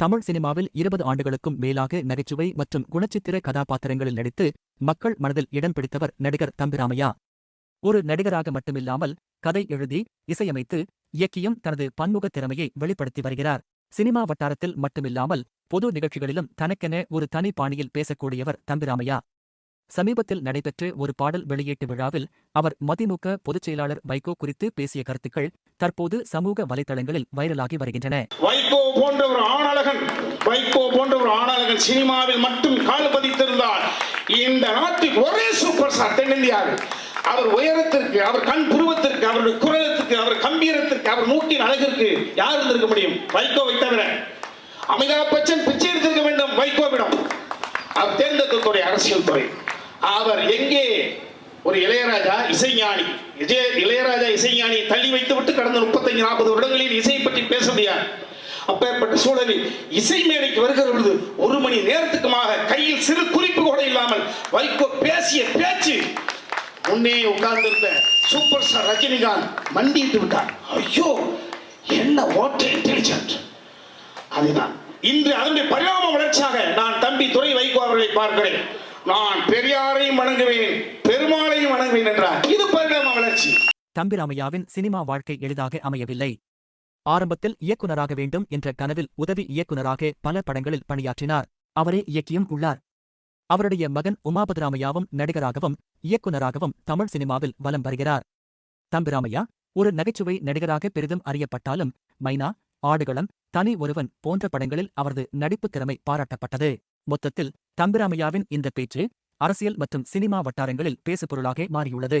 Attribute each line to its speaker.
Speaker 1: தமிழ் சினிமாவில் இருபது ஆண்டுகளுக்கும் மேலாக நகைச்சுவை மற்றும் குணச்சித்திர கதாபாத்திரங்களில் நடித்து மக்கள் மனதில் இடம் பிடித்தவர் நடிகர் தம்பிராமையா. ஒரு நடிகராக மட்டுமில்லாமல் கதை எழுதி இசையமைத்து இயக்கியும் தனது பன்முக திறமையை வெளிப்படுத்தி வருகிறார். சினிமா வட்டாரத்தில் மட்டுமில்லாமல் பொது நிகழ்ச்சிகளிலும் தனக்கென ஒரு தனி பாணியில் பேசக்கூடியவர் தம்பிராமையா. சமீபத்தில் நடைபெற்ற ஒரு பாடல் வெளியீட்டு விழாவில் அவர் மதிமுக பொதுச் செயலாளர் வைகோ குறித்து பேசிய கருத்துக்கள் தற்போது சமூக வலைதளங்களில் வைரலாகி வருகின்றன.
Speaker 2: வைகோ போன்ற ஒரு ஆணழகன் வைகோ போன்ற ஒரு ஆணழகன் சினிமாவில் மட்டும் கால் பதித்திருந்தால் இந்த நாட்டில் ஒரே சூப்பர் ஸ்டார் தென்னிந்தியாவில். அவர் உயரத்திற்கு அவர் கண் புருவத்திற்கு அவருடைய குரலத்திற்கு அவர் கம்பீரத்திற்கு அவர் மூக்கின் அழகிற்கு யார் இருந்திருக்க முடியும்? வைகோவை தவிர. அமிதாப் பச்சன் பிச்சை எடுத்திருக்க வேண்டும் வைகோவிடம். அவர் தேர்ந்தெடுக்கக்கூடிய அரசியல் துறை. அவர் எங்கே? ஒரு இளையராஜா இசைஞானி. விஜய இளையராஜா இசைஞானி தள்ளி வைத்து விட்டு கடந்த முப்பத்தஞ்சு நாற்பது வருடங்களில் இசையை பற்றி பேச முடியாது. அப்பேற்பட்ட சூழலில் இசை மேடைக்கு வருகிற பொழுது ஒரு மணி நேரத்துக்குமாக கையில் சிறு குறிப்பு கூட இல்லாமல் வைகோ பேசிய பேச்சு. முன்னே உட்கார்ந்திருந்த சூப்பர் ஸ்டார் ரஜினிகாந்த் மண்டிட்டு விட்டார். ஐயோ என்ன ஓட்ட இன்டெலிஜென்ட் அதுதான். இன்று அதனுடைய பரிணாம வளர்ச்சியாக நான் தம்பி துறை வைகோ அவர்களை பார்க்கிறேன். நான் பெரியாரையும் வணங்குவேன் பெருமாளையும் வணங்குவேன் என்றார். இது பரிணாம வளர்ச்சி.
Speaker 1: தம்பிராமையாவின் சினிமா வாழ்க்கை எளிதாக அமையவில்லை. ஆரம்பத்தில் இயக்குனராக வேண்டும் என்ற கனவில் உதவி இயக்குனராக பல படங்களில் பணியாற்றினார். அவரே இயக்கியும் உள்ளார். அவருடைய மகன் உமாபதிராமையாவும் நடிகராகவும் இயக்குனராகவும் தமிழ் சினிமாவில் வலம் வருகிறார். தம்பிராமையா ஒரு நகைச்சுவை நடிகராக பெரிதும் அறியப்பட்டாலும் மைனா ஆடுகளம் தனி ஒருவன் போன்ற படங்களில் அவரது நடிப்புத் திறமை பாராட்டப்பட்டது. மொத்தத்தில் தம்பிராமையாவின் இந்த பேச்சு அரசியல் மற்றும் சினிமா வட்டாரங்களில் பேசுபொருளாக மாறியுள்ளது.